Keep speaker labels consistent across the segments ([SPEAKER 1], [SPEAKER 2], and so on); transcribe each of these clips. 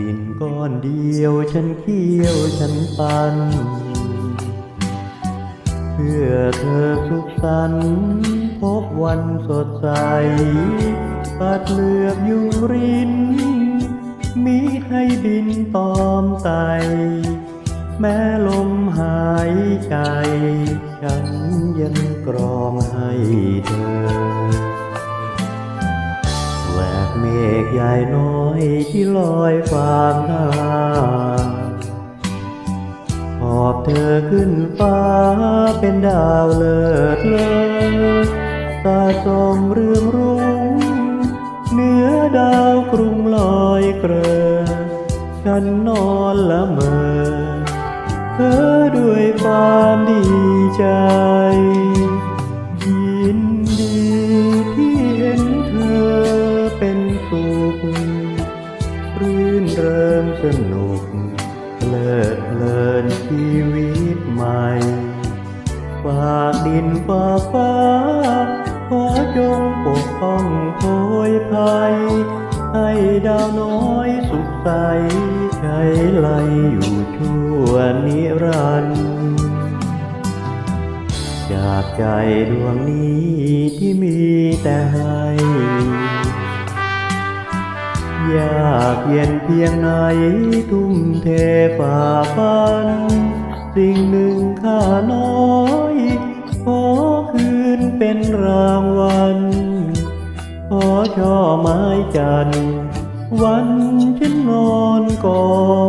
[SPEAKER 1] ปีนก้อนเดียวฉันเคี้ยวฉันปัน เพื่อเธอสุขสันต์พบวันสดใสปัดเลือกยุงริน มีให้บินตอมไตแม้ลมหายใจ ฉันยังกรองให้เธอ เมฆใหญ่น้อยที่ลอยฟางหน้าหอบเธอขึ้นฟ้าเป็นดาวเลิศเลอตาส่องเรืองรุ่งเหนือดาวกรุงลอยเกลอฉันนอนละเมอเธอด้วยความดีใจ สนุกเลิดเพลินชีวิตใหม่ฝากดินฝากฟ้าขอจงปกป้องโพยภัย ให้ดาวน้อยสุขใสใช้ไหลอยู่ชั่วนิรันดร์จากใจดวงนี้ที่มีแต่ให้ ยากเย็นเพียงไหนทุ่มเทฝ่าฟัน สิ่งหนึ่งข้าน้อยขอคืนเป็นรางวัล ขอช่อไม้จันทร์วันฉันนอนกอน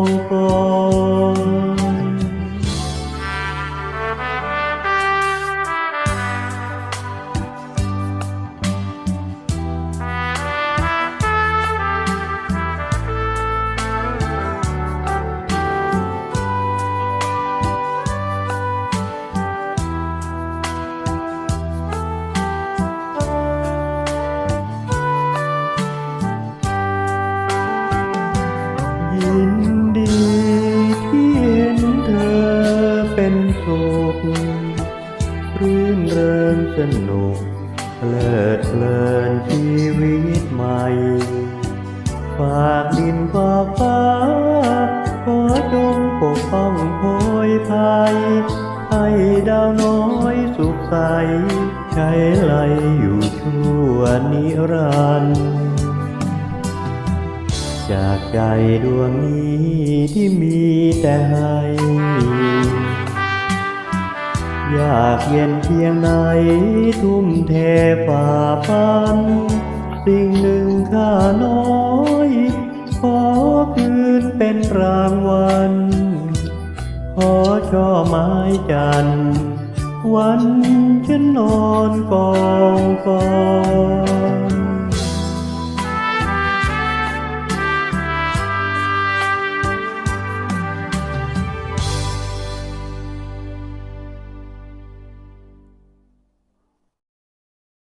[SPEAKER 1] เป็นสุขรื่นเริงสนุกเพลิดเพลินชีวิตใหม่ ฝากดินฝากฟ้าขอจงปกป้องโพยภัย ให้ดาวน้อยสุขใสใช้ไหลอยู่ชั่วนิรันดร์จากใจดวงนี้ที่มีแต่ให้ ยากเย็นเพียงไหนทุ่มเทฝ่าฟัน สิ่งหนึ่งข้าน้อยขอคืนเป็นรางวัล ขอช่อไม้จัน วันฉันนอนกองฟอย